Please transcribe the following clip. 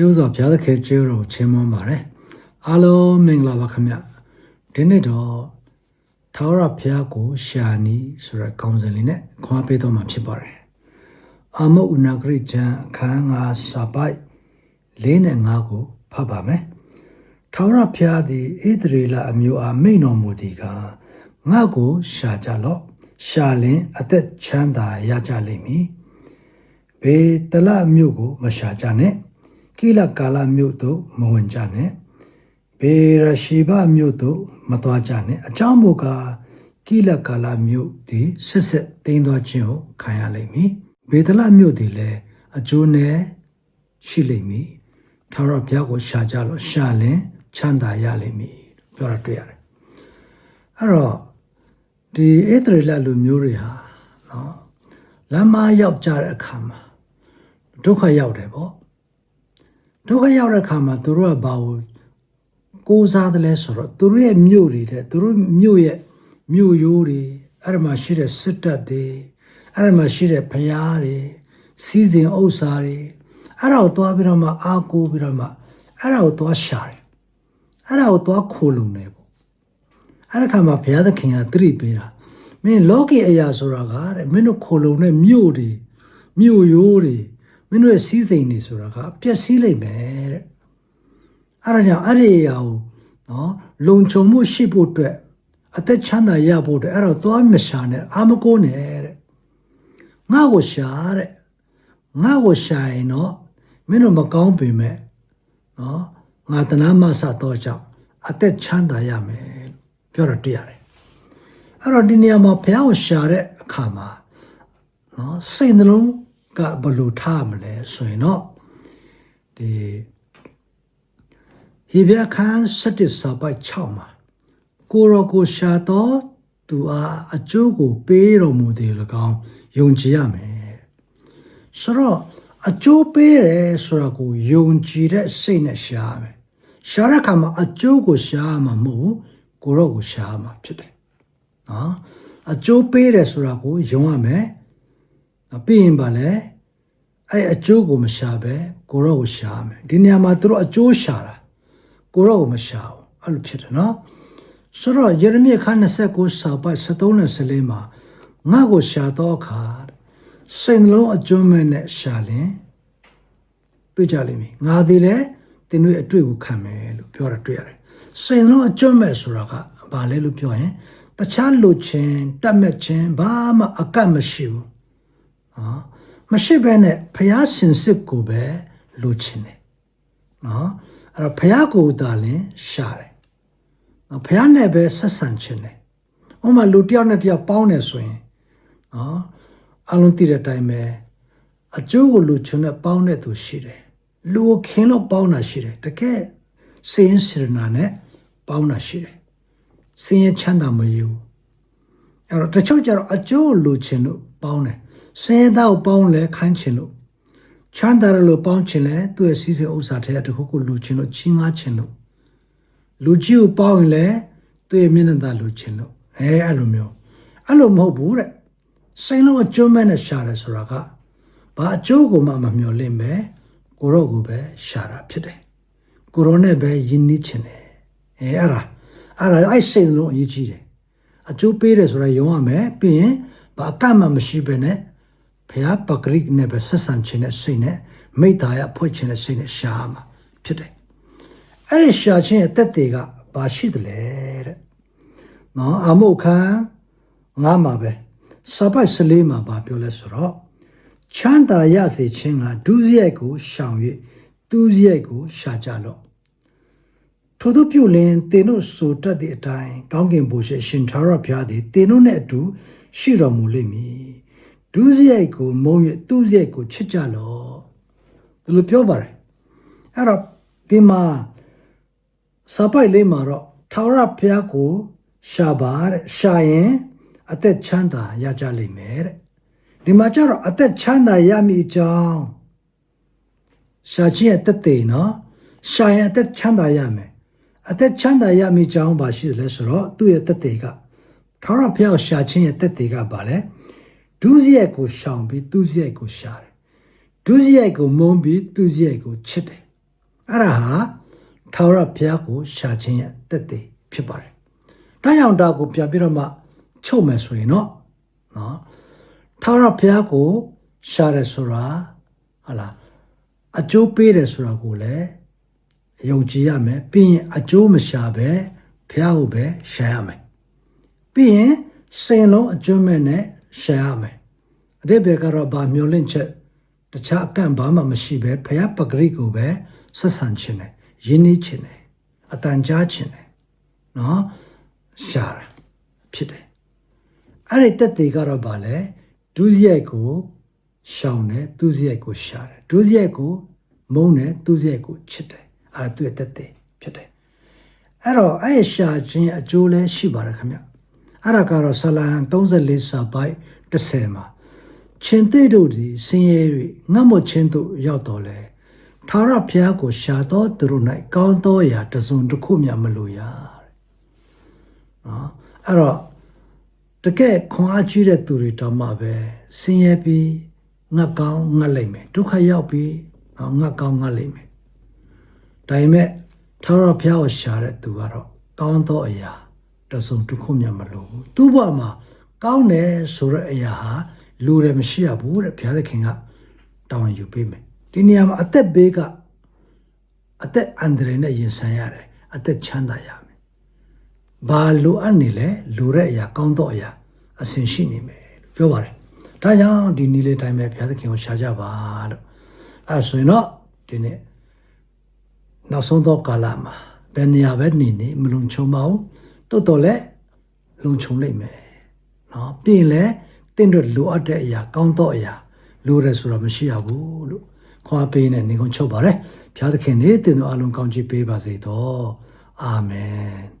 ရှုစွာဘုရားသခင်ကျေးဇူးတော်ကိုချီးမွမ်းပါတယ်အားလုံးမင်္ဂလာပါခင်ဗျဒီနေ့တော့ထာဝရဘုရားကိုရှာနီဆိုတဲ့ကောင်းစဉ်လေးနဲ့ခွာပေးတော့မှာဖြစ်ပါတယ်အာမုတ်ဥနာဂရိကျမ်းအခန်းငါစာပိုက်၄နဲ့၅ကိုဖတ်ပါမယ်ထာဝရဘုရားသည်ဣသရေလအမျိုးအားမိန့်တော်မူသည်ကငါ့ကိုရှာကြလော့ရှာလင်အသက်ချမ်းသာရကြလိမ့်မည်ဘေတလမြို့ကို မရှာကြနဲ့ ကိလကာလမြို့သို့မဝင်ကြနဲ့ဘေရရှိဘမြို့သို့မသွားကြနဲ့အကြောင်းမူကားကိလကာလမြို့သည်ဆက်ဆက်တင်းသွားခြင်းကိုခံရလိမ့်မည်ဘေတလမြို့သည်လည်းအကျိုးနဲ့ရှိလိမ့်မည်ထာဝရဘုရားကိုရှာကြလို့ရှာလင်ချမ်းသာရလိမ့်မည်ပြောတာတွေ့ရတယ်အဲ့တော့ဒီဣသရေလလူမျိုးတွေဟာနော်လမ်းမရောက်ကြတဲ့အခါမှာဒုက္ခရောက်တယ်ပေါ့ ဒုက္ခရောက်တဲ့အခါမှာသူတို့ကဘာကိုကိုးစားတယ်လဲဆိုတော့သူတို့ရဲ့မြို့တွေတဲ့သူတို့မြို့ရဲ့မြို့ရိုးတွေအဲ့ဒီမှာရှိတဲ့စစ်တပ်တွေအဲ့ဒီမှာရှိတဲ့ဘုရားတွေစီစဉ်ဥစ္စာတွေအဲ့ဒါကိုတွားပြီးတော့မှအားကိုးပြီးတော့မှအဲ့ဒါကိုတွားရှာတယ်အဲ့ဒါကိုတွားခိုလုံတယ်ပေါ့အဲ့ဒီခါမှာဘုရားသခင်ကသတိပေးတာမင်းလောကီအရာဆိုတာကတဲ့မင်းတို့ခိုလုံတဲ့မြို့တွေမြို့ရိုးတွေ မင်းတို့ရဲ့စီးစိမ်တွေဆိုတာကပျက်စီးလိမ့်မယ်တဲ့အဲ့ဒါကြောင့်အဲ့ဒီအရာကိုနော်လုံခြုံမှုရှိဖို့အတွက်အသက်ချမ်းသာရဖို့အတွက်အဲ့တော့သွားမရှာနဲ့အာမကိုးနဲ့တဲ့ငါ့ကိုရှာတဲ့ငါ့ကိုရှာရင်တော့မင်းတို့မကောင်းပေမဲ့နော်ငါတနာမဆတော့ကြောင့်အသက်ချမ်းသာရမယ်လို့ပြောတော့တွေ့ရတယ်အဲ့တော့ဒီနေရာမှာဘုရားကိုရှာတဲ့အခါမှာနော်စိတ်နှလုံး ကဘယ်လိုထားမလဲဆိုရင်တော့ဒီဟေဘရခန်း7စာပိုက်6မှာကိုရောကိုရှာတော့သူအားအကျိုးကိုပေးတော်မူတယ်၎င်းယုံကြည်ရမယ်ဆိုတော့အကျိုးပေးတယ်ဆိုတာကိုယုံကြည်တဲ့စိတ်နဲ့ရှာရမယ်ရှာတဲ့အခါမှာအကျိုးကိုရှာရမှာမဟုတ်ကိုရောကိုရှာရမှာဖြစ်တယ်နော်အကျိုးပေးတယ်ဆိုတာကိုယုံရမယ် ပြီးရင်ပါလေအဲ့အကျိုးကိုမရှာပဲကိုရောကိုရှာရမယ်ဒီနေရာမှာသူတို့အကျိုးရှာတာကိုရောကိုမရှာဘူးအဲ့လိုဖြစ်တယ်နော်ဆိုတော့ယေရမိအခန်း29စာပိုက်73နဲ့14မှာငါ့ကိုရှာတော့အခါစိတ်နှလုံးအကျွမ်းမဲ့နဲ့ရှာလင်တွေ့ကြလိမ့်မယ်ငါသည်လည်းတင်တို့အတွေ့ကိုခံမယ်လို့ပြောတာတွေ့ရတယ်စိတ်နှလုံးအကျွမ်းမဲ့ဆိုတာကဘာလဲလို့ပြောရင်တခြားလူချင်းတတ်မဲ့ချင်းဘာမှအကန့်မရှိဘူး နော်မရှိဘဲနဲ့ဖျားစင်စစ်ကိုပဲလူချင်းတယ်နော်အဲ့တော့ဖျားကိုသာလင်ရှာတယ်နော်ဖျားနဲ့ပဲဆက်ဆံချင်းတယ်ဥပမာလူတစ်ယောက်နဲ့တစ်ယောက်ပေါင်းနေဆိုရင်နော်အလုံးတည်တဲ့အတိုင်းပဲအကျိုးကိုလူချွန်းနဲ့ပေါင်းတဲ့သူရှိတယ်လူကိုခင်းလို့ပေါင်းတာရှိတယ်တကယ်စင်စရနာနဲ့ပေါင်းတာရှိတယ်စင်ရချမ်းသာမယူအဲ့တော့တချို့ကျတော့အကျိုးလူချင်လို့ပေါင်းတယ် စင်ရသားကိုပေါင်းလဲခိုင်းချင်လို့ချမ်းသာတယ်လို့ပေါင်းချင်လဲသူ့ရဲ့စီးစိမ်ဥစ္စာထဲတခုခုလူချင်လို့ချင်းငားချင်လို့လူကြီးကိုပေါင်းရင်လဲသူ့ရဲ့မျက်နှာသာလူချင်လို့အဲအဲ့လိုမျိုးအဲ့လိုမဟုတ်ဘူးတဲ့စိတ်လုံးအကျိုးမဲ့နဲ့ရှာတယ်ဆိုတာကဘာအကျိုးကိုမှမမျှော်လင့်ပဲကိုရော့ကိုပဲရှာတာဖြစ်တယ်ကိုရောနဲ့ပဲယဉ်နှီးချင်တယ်အဲအဲ့ဒါအဲ့ဒါအဲ့စိတ်လုံးအရေးကြီးတယ်အကျိုးပေးတယ်ဆိုတာယုံရမယ်ပြီးရင်ဘာအကန့်မှမရှိပဲနဲ့ ဘုရားပဂရိနဲ့ပဲဆက်ဆံခြင်းနဲ့စိတ်နဲ့မိသားရဖွင့်ခြင်းနဲ့စိတ်နဲ့ရှားမှာဖြစ်တယ်အဲ့ဒီရှာခြင်းရဲ့တက်တွေကဘာရှိတယ်လဲတဲ့နော်အမုတ်ခံငါမှာပဲစပိုက်စလေးမှာဘာပြောလဲဆိုတော့ချမ်းသာရစေခြင်းကဒုစရိုက်ကိုရှောင်၍သူစရိုက်ကိုရှာကြလော့ထို့သောပြုလင်တင်တို့ဆိုတတ်သည့်အတိုင်းကောင်းကင်ဘုရားရှင်သာရဘုရားသည်တင်တို့နှင့်အတူရှိတော်မူလိမ့်မည် ဒုစရိုက်ကိုမုံ၍သူစရိုက်ကိုချစ်ကြလော့ဒီလိုပြောပါတယ်အဲ့တော့ဒီမှာစပိုက်လေးမှာတော့ထာဝရဘုရားကိုရှာပါတဲ့ရှာရင်အသက်ချမ်းသာရကြလိမ့်မယ်တဲ့ဒီမှာကျတော့အသက်ချမ်းသာရမည်အကြောင်းရှာခြင်းအသက်သေးနော်ရှာရင်အသက်ချမ်းသာရမယ်အသက်ချမ်းသာရမည်အကြောင်းပါရှိတယ်လဲဆိုတော့သူ့ရဲ့သက်သေးကထာဝရဘုရားရှာခြင်းရဲ့သက်သေးကပါလဲ ဒုစရိုက်ကိုရှောင်ပြီးသူစရိုက်ကိုရှာတယ်ဒုစရိုက်ကိုမုန်းပြီးသူစရိုက်ကိုချစ်တယ်အဲ့ဒါဟာထာဝရဘုရားကိုရှာခြင်းရဲ့တက်တည်ဖြစ်ပါတယ်။ဒါကြောင့်ဒါကိုပြန်ပြီးတော့မှချုပ်မယ်ဆိုရင်တော့နော်ထာဝရဘုရားကိုရှာတယ်ဆိုတာဟာလားအကျိုးပေးတယ်ဆိုတာကိုလည်းယုံကြည်ရမယ်ပြီးရင်အကျိုးမရှာပဲဘုရားကိုပဲရှာရမယ်ပြီးရင်စိန်လုံးအကျွမ်းမဲ့နဲ့ ရှာရမယ်အတိတ်ဘယ်ကတော့ဗာမျောလင့်ချက်တခြားအကန့်ဘာမှမရှိပဲဘုရားပဂရိကိုပဲဆက်ဆံခြင်းနဲ့ယဉ်နှီးခြင်းနဲ့အတန်ကြားခြင်းနဲ့နော်ရှာတာဖြစ်တယ်အဲ့ဒီတက်သေးကတော့ဗာလဲဒုစရိုက်ကိုရှောင်တယ်သူစရိုက်ကိုရှာတယ်ဒုစရိုက်ကိုမုန်းတယ်သူစရိုက်ကိုချစ်တယ်အဲ့ဒါသူ့ရဲ့တက်သေးဖြစ်တယ်အဲ့တော့အဲ့ဒီရှာခြင်းအကျိုးလည်းရှိပါတယ်ခင်ဗျ အဲ့ဒါကတော့ဆလန်34စာပိုက်30မှာချင်းသေးတို့သည်ဆင်းရဲ၍ငတ်မွချင်းတို့ရောက်တော်လဲထာဝရဘုရားကိုရှာတော်သူတို့၌ကောင်းသောအရာတစ်စုံတစ်ခုမျှမလိုရတဲ့နော်အဲ့တော့တကယ်ခွန်အားကြီးတဲ့သူတွေတောင်မှပဲဆင်းရဲပြီးငတ်ကောင်းငတ်လိမ့်မယ်ဒုက္ခရောက်ပြီးနော်ငတ်ကောင်းငတ်လိမ့်မယ်ဒါပေမဲ့ထာဝရဘုရားကိုရှာတဲ့သူကတော့ကောင်းသောအရာ တစ်စုံတစ်ခုမျှမလိုဘူးသူ့ဘဝမှာကောင်းတယ်ဆိုတဲ့အရာဟာလူတွေမရှိရဘူးတဲ့ဘုရားသခင်ကတောင်းယူပေးမယ်ဒီနေရာမှာအသက်ဘေးကအသက်အန္တရာယ်နဲ့ရင်ဆိုင်ရတယ်အသက်ချမ်းသာရမယ်ဘာလိုအပ်နေလဲလိုတဲ့အရာကောင်းသောအရာအစဉ်ရှိနေမယ်လို့ပြောပါတယ်ဒါကြောင့်ဒီနေ့လေးတိုင်းပဲဘုရားသခင်ကိုရှာကြပါလို့အဲဒါဆိုရင်တော့ဒီနေ့နောက်ဆုံးသောကာလမှာဘယ်နေရာပဲနေနေမလုံခြုံပါဘူး တိုးတော်လည်းလုံခြုံလိမ့်မယ်နော်ပြင်လဲတင့်တို့လိုအပ်တဲ့အရာကောင်းသောအရာလိုတယ်ဆိုတော့မရှိရဘူးလို့ခွာပေးနေနေကုန်ချုပ်ပါတယ်ဘုရားသခင်နေတင်တို့အလုံးကောင်းချီးပေးပါစေတော့အာမင်